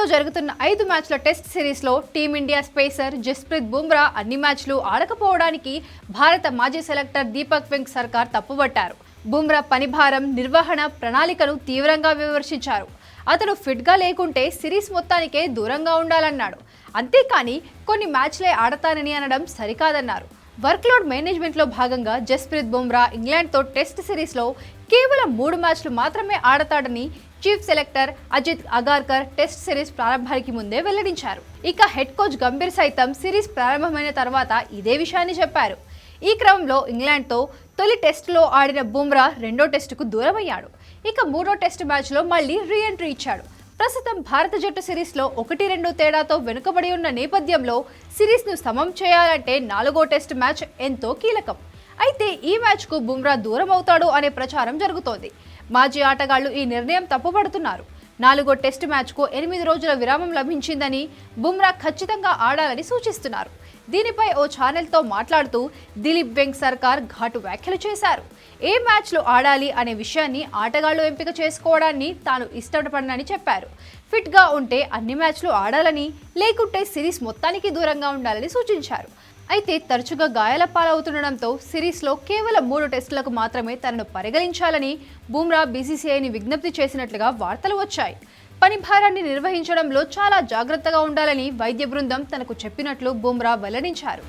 ఇంగ్లాండ్తో జరుగుతున్న ఐదు మ్యాచ్ల టెస్ట్ సిరీస్లో టీమిండియా స్పేసర్ జస్ప్రీత్ బుమ్రా అన్ని మ్యాచ్లు ఆడకపోవడానికి భారత మాజీ సెలెక్టర్ దీపక్ వెంక్ సర్కార్ తప్పుబట్టారు. బుమ్రా పనిభారం నిర్వహణ ప్రణాళికను తీవ్రంగా విమర్శించారు. అతను ఫిట్గా లేకుంటే సిరీస్ మొత్తానికే దూరంగా ఉండాలన్నాడు. అంతేకాని కొన్ని మ్యాచ్లే ఆడతానని అనడం సరికాదన్నారు. వర్క్లోడ్ మేనేజ్మెంట్లో భాగంగా జస్ప్రీత్ బుమ్రా ఇంగ్లాండ్తో టెస్ట్ సిరీస్లో కేవలం మూడు మ్యాచ్లు మాత్రమే ఆడతాడని chief selector Ajit Agarkar test series ప్రారంభానికి ముందే వెల్లడించారు. ఇక హెడ్ కోచ్ గంభీర్ సైతం సిరీస్ ప్రారంభమైన తర్వాత ఇదే విషయాన్ని చెప్పారు. ఈ క్రమంలో ఇంగ్లాండ్తో తొలి టెస్టులో ఆడిన బుమ్రా రెండో టెస్టుకు దూరమయ్యాడు. ఇక మూడో టెస్ట్ మ్యాచ్లో మళ్ళీ రీ ఎంట్రీ ఇచ్చాడు. ప్రస్తుతం భారత జట్టు సిరీస్లో ఒకటి రెండు తేడాతో వెనుకబడి ఉన్న నేపథ్యంలో సిరీస్ను సమం చేయాలంటే నాలుగో టెస్ట్ మ్యాచ్ ఎంతో కీలకం. అయితే ఈ మ్యాచ్కు బుమ్రా దూరం అవుతాడు అనే ప్రచారం జరుగుతోంది. మాజీ ఆటగాళ్ళు ఈ నిర్ణయం తప్పుపడుతున్నారు. నాలుగో టెస్ట్ మ్యాచ్కు ఎనిమిది రోజుల విరామం లభించిందని బుమ్రా ఖచ్చితంగా ఆడాలని సూచిస్తున్నారు. దీనిపై ఓ ఛానల్తో మాట్లాడుతూ దిలీప్ వెంగ్ సర్కార్ ఘాటు వ్యాఖ్యలు చేశారు. ఏ మ్యాచ్లు ఆడాలి అనే విషయాన్ని ఆటగాళ్ళు ఎంపిక చేసుకోవడాన్ని తాను ఇష్టపడనని చెప్పారు. ఫిట్గా ఉంటే అన్ని మ్యాచ్లు ఆడాలని లేకుంటే సిరీస్ మొత్తానికి దూరంగా ఉండాలని సూచించారు. అయితే తరచుగా గాయాల పాలవుతుండడంతో సిరీస్లో కేవలం మూడు టెస్టులకు మాత్రమే తనను పరిగణించాలని బుమ్రా బీసీసీఐని విజ్ఞప్తి చేసినట్లుగా వార్తలు వచ్చాయి. పని భారాన్ని నిర్వహించడంలో చాలా జాగ్రత్తగా ఉండాలని వైద్య బృందం తనకు చెప్పినట్లు బుమ్రా వెల్లడించారు.